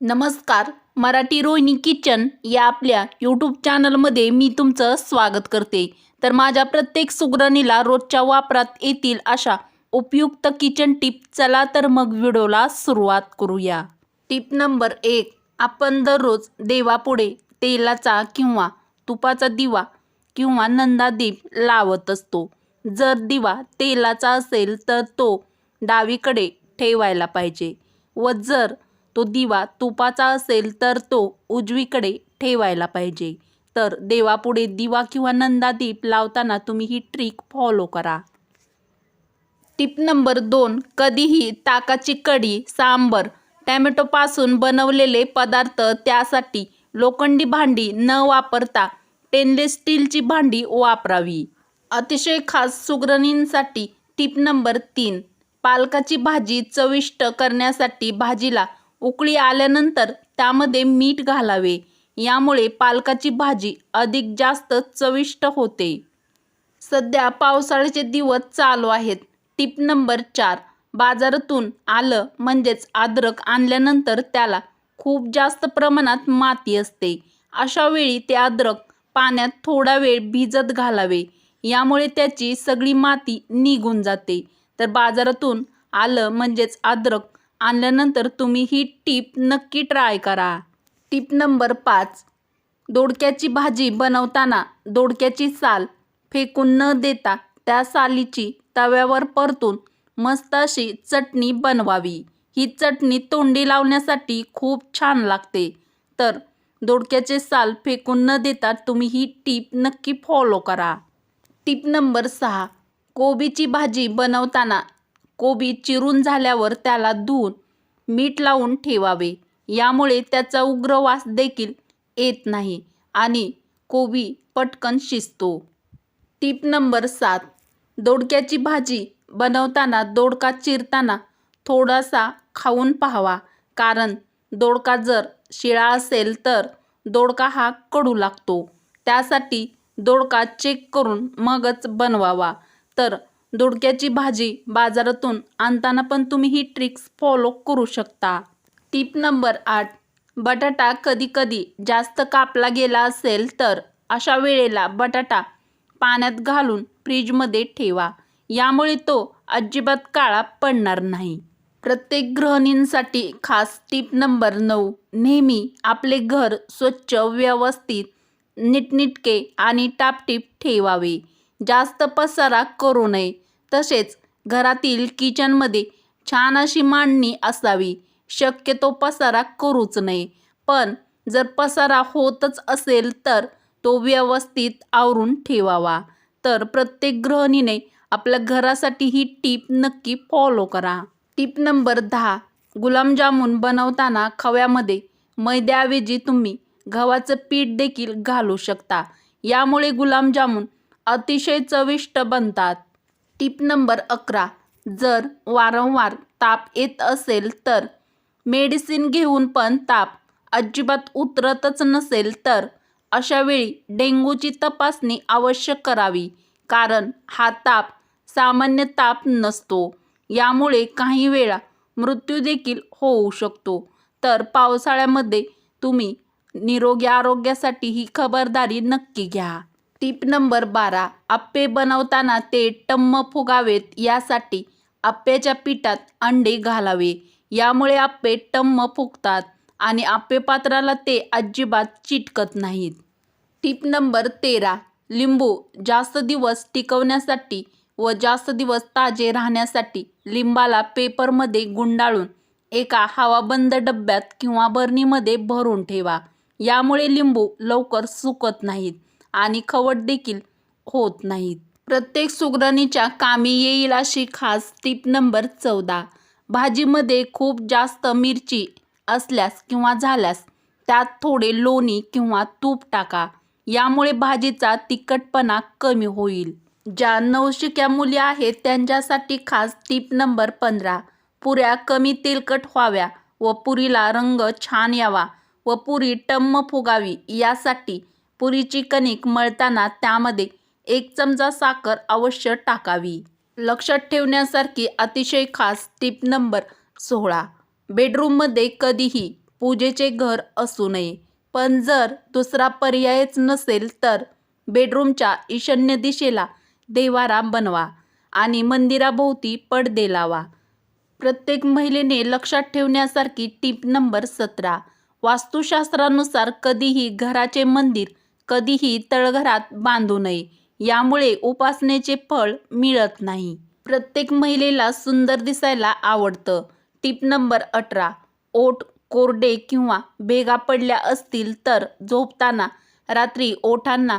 नमस्कार मराठी रोहिणी किचन या आपल्या यूट्यूब चॅनलमध्ये मी तुमचं स्वागत करते. तर माझ्या प्रत्येक सुगरणीला रोजच्या वापरात येतील अशा उपयुक्त किचन टिप चला तर मग व्हिडिओला सुरुवात करूया. टिप नंबर एक आपण दररोज देवापुढे तेलाचा किंवा तुपाचा दिवा किंवा नंदादीप लावत असतो. जर दिवा तेलाचा असेल तर तो डावीकडे ठेवायला पाहिजे व जर तो दिवा तुपाचा असेल तर तो उजवीकडे ठेवायला पाहिजे. तर देवापुढे दिवा किंवा नंदादीप लावताना तुम्ही ही ट्रिक फॉलो करा. टिप नंबर दोन कधीही ताकाची कढी सांबर टॅमॅटोपासून बनवलेले पदार्थ त्यासाठी लोखंडी भांडी न वापरता स्टेनलेस स्टीलची भांडी वापरावी. अतिशय खास सुगरणींसाठी टिप नंबर तीन पालकाची भाजी चविष्ट करण्यासाठी भाजीला उकळी आल्यानंतर त्यामध्ये मीठ घालावे. यामुळे पालकाची भाजी अधिक जास्त चविष्ट होते. सध्या पावसाळ्याचे दिवस चालू आहेत. टिप नंबर चार. बाजारातून आलं म्हणजेच अद्रक आणल्यानंतर त्याला खूप जास्त प्रमाणात माती असते. अशा वेळी ते अद्रक पाण्यात थोडा वेळ भिजत घालावे. यामुळे त्याची सगळी माती निघून जाते. तर बाजारातून आलं म्हणजेच अद्रक आणल्यानंतर तुम्ही ही टीप नक्की ट्राय करा. टीप नंबर पाच. दोडक्याची भाजी बनवताना दोडक्याची साल फेकून न देता त्या सालीची तव्यावर परतून मस्त अशी चटणी बनवावी. ही चटणी तोंडी लावण्यासाठी खूप छान लागते. तर दोडक्याचे साल फेकून न देता तुम्ही ही टीप नक्की फॉलो करा. टीप नंबर सहा. कोबीची भाजी बनवताना कोबी चिरून झाल्यावर त्याला धुवून मीठ लावून ठेवावे. यामुळे त्याचा उग्र वास देखील येत नाही आणि कोबी पटकन शिजतो. टीप नंबर सात. दोडक्याची भाजी बनवताना दोडका चिरताना थोडासा खाऊन पाहावा. कारण दोडका जर शिळा असेल तर दोडका हा कडू लागतो. त्यासाठी दोडका चेक करून मगच बनवावा. तर दोडक्याची भाजी बाजारातून आणताना पण तुम्ही ही ट्रिक्स फॉलो करू शकता. टिप नंबर आठ. बटाटा कधीकधी जास्त कापला गेला असेल तर अशा वेळेला बटाटा पाण्यात घालून फ्रीजमध्ये ठेवा. यामुळे तो अजिबात काळा पडणार नाही. प्रत्येक गृहिणींसाठी खास टीप नंबर नऊ. नेहमी आपले घर स्वच्छ व्यवस्थित नीटनिटके आणि टापटीप ठेवावे. जास्त पसारा करू नये. तसेच घरातील किचनमध्ये छान अशी मांडणी असावी. शक्यतो पसारा करूच नये. पण जर पसारा होतच असेल तर तो व्यवस्थित आवरून ठेवावा. तर प्रत्येक गृहिणीने आपल्या घरासाठी ही टीप नक्की फॉलो करा. टीप नंबर दहा. गुलाबजामुन बनवताना खव्यामध्ये मैद्याऐवजी तुम्ही गव्हाचं पीठ देखील घालू शकता. यामुळे गुलाबजामुन अतिशय चविष्ट बनतात. टीप नंबर अकरा. जर वारंवार ताप येत असेल तर मेडिसिन घेऊन पण ताप अजिबात उतरतच नसेल तर अशावेळी डेंग्यूची तपासणी आवश्यक करावी कारण हा ताप सामान्य ताप नसतो. यामुळे काही वेळा मृत्यू देखील होऊ शकतो. तर पावसाळ्यामध्ये तुम्ही निरोगी आरोग्यासाठी ही खबरदारी नक्की घ्या. टीप नंबर बारा आप्पे बनवताना ते टम्म फुगावेत यासाठी आप्प्याच्या पिठात अंडे घालावे. यामुळे आप्पे टम्म फुगतात आणि आप्पे पात्राला ते अजिबात चिटकत नाहीत. टीप नंबर तेरा लिंबू जास्त दिवस टिकवण्यासाठी व जास्त दिवस ताजे राहण्यासाठी लिंबाला पेपरमध्ये गुंडाळून एका हवाबंद डब्यात किंवा बरणीमध्ये भरून ठेवा. यामुळे लिंबू लवकर सुकत नाहीत. आणि खवट देखील होत नाहीत. प्रत्येक सुगरणीच्या कामी येईल अशी खास टीप नंबर चौदा. भाजीमध्ये खूप जास्त मिरची असल्यास किंवा झाल्यास त्यात थोडे लोणी किंवा तूप टाका. यामुळे भाजीचा तिखटपणा कमी होईल. ज्या नवशिक्या मुली आहेत त्यांच्यासाठी खास टीप नंबर पंधरा. पुऱ्या कमी तेलकट व्हाव्या व पुरीला रंग छान यावा व पुरी टम्म फुगावी यासाठी पुरीची कणिक मळताना त्यामध्ये एक चमचा साखर अवश्य टाकावी. लक्षात ठेवण्यासारखी अतिशय खास टिप नंबर सोळा. बेडरूममध्ये कधीही पूजेचे घर असू नये पण जर दुसरा पर्यायच नसेल तर बेडरूमच्या ईशान्य दिशेला देवारा बनवा आणि मंदिराभोवती पडदे लावा. प्रत्येक महिलेने लक्षात ठेवण्यासारखी टीप नंबर सतरा. वास्तुशास्त्रानुसार कधीही घराचे मंदिर कधीही तळघरात बांधू नये. यामुळे उपासनेचे फळ मिळत नाही. प्रत्येक महिलेला सुंदर दिसायला आवडतं. टीप नंबर अठरा. ओठ कोरडे किंवा भेगा पडल्या असतील तर झोपताना रात्री ओठांना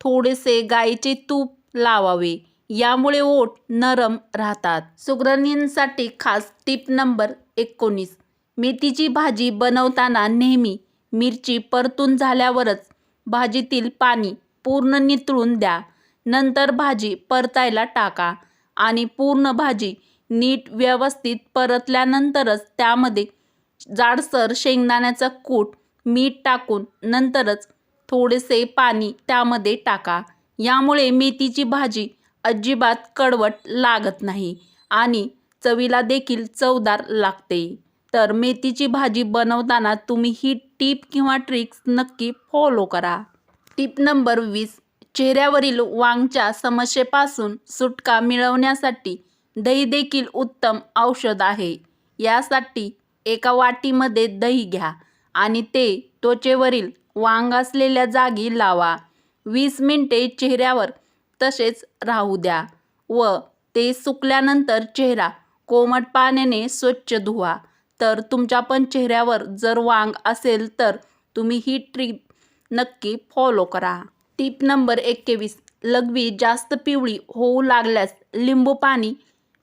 थोडेसे गाईचे तूप लावावे. यामुळे ओठ नरम राहतात. सुगरणींसाठी खास टीप नंबर एकोणीस. मेथीची भाजी बनवताना नेहमी मिरची परतून झाल्यावरच भाजीतील पाणी पूर्ण नितळून द्या. नंतर भाजी परतायला टाका आणि पूर्ण भाजी नीट व्यवस्थित परतल्यानंतरच त्यामध्ये जाडसर शेंगदाण्याचा कूट मीठ टाकून नंतरच थोडेसे पाणी त्यामध्ये टाका. यामुळे मेथीची भाजी अजिबात कडवट लागत नाही आणि चवीला देखील चवदार लागते. तर मेथीची भाजी बनवताना तुम्ही ही टीप किंवा ट्रिक्स नक्की फॉलो करा. टीप नंबर वीस चेहऱ्यावरील वांगच्या समस्येपासून सुटका मिळवण्यासाठी दही देखील उत्तम औषध आहे. यासाठी एका वाटीमध्ये दही घ्या आणि ते त्वचेवरील वांग असलेल्या जागी लावा. वीस मिनिटे चेहऱ्यावर तसेच राहू द्या व ते सुकल्यानंतर चेहरा कोमट पाण्याने स्वच्छ धुवा. तर तुमच्या पण चेहऱ्यावर जर वांग असेल तर तुम्ही ही ट्रीप नक्की फॉलो करा. टीप नंबर एकवीस लघवी जास्त पिवळी होऊ लागल्यास लिंबू पाणी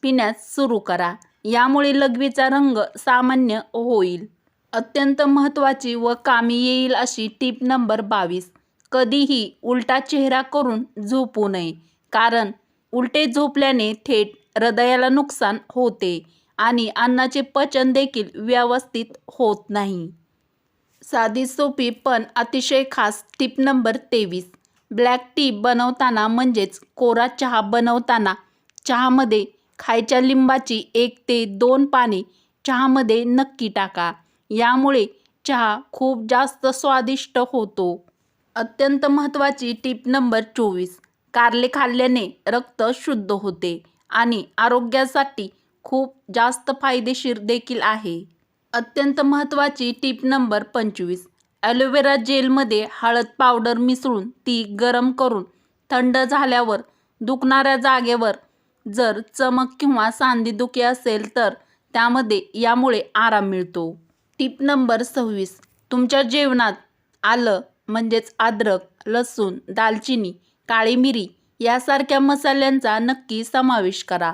पिण्यास सुरू करा. यामुळे लघवीचा रंग सामान्य होईल. अत्यंत महत्त्वाची व कामी येईल अशी टीप नंबर बावीस. कधीही उलटा चेहरा करून झोपू नये कारण उलटे झोपल्याने थेट हृदयाला नुकसान होते. आणि अन्नाचे पचन देखील व्यवस्थित होत नाही. साधी सोपी पण अतिशय खास टीप नंबर तेवीस. ब्लॅक टी बनवताना म्हणजेच कोरा चहा बनवताना चहामध्ये खायच्या लिंबाची एक ते दोन पाने चहामध्ये नक्की टाका. यामुळे चहा खूप जास्त स्वादिष्ट होतो. अत्यंत महत्त्वाची टीप नंबर चोवीस. कारले खाल्ल्याने रक्त शुद्ध होते आणि आरोग्यासाठी खूप जास्त फायदेशीर देखील आहे. अत्यंत महत्त्वाची टीप नंबर पंचवीस. ॲलोवेरा जेलमध्ये हळद पावडर मिसळून ती गरम करून थंड झाल्यावर दुखणाऱ्या जागेवर जर चमक किंवा सांधेदुखी असेल तर त्यामध्ये यामुळे आराम मिळतो. टीप नंबर सव्वीस. तुमच्या जेवणात आलं म्हणजेच अद्रक लसूण दालचिनी काळी मिरी यासारख्या मसाल्यांचा नक्की समावेश करा.